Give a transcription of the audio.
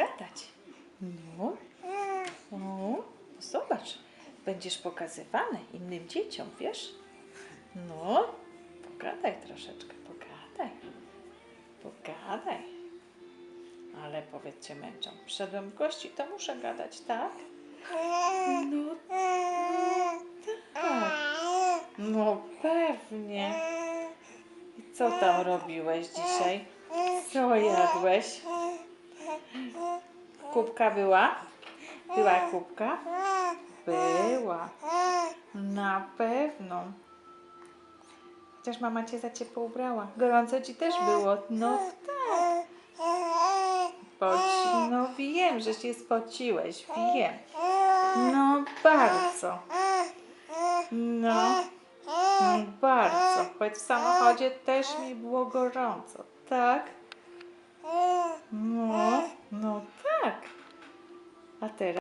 pogadać. No. O, zobacz. Będziesz pokazywany innym dzieciom, wiesz? No. Pogadaj troszeczkę, pogadaj. Pogadaj. Ale powiedz cię męczą. Przyszedłem w gości, to muszę gadać, tak? No tak. No pewnie. I co tam robiłeś dzisiaj? Co jadłeś? Kubka była? Była kubka? Była. Na pewno. Chociaż mama cię za ciepło ubrała. Gorąco ci też było. No tak. No wiem, że się spociłeś. Wiem. No bardzo. No. No bardzo. Choć w samochodzie też mi było gorąco. Tak? a te.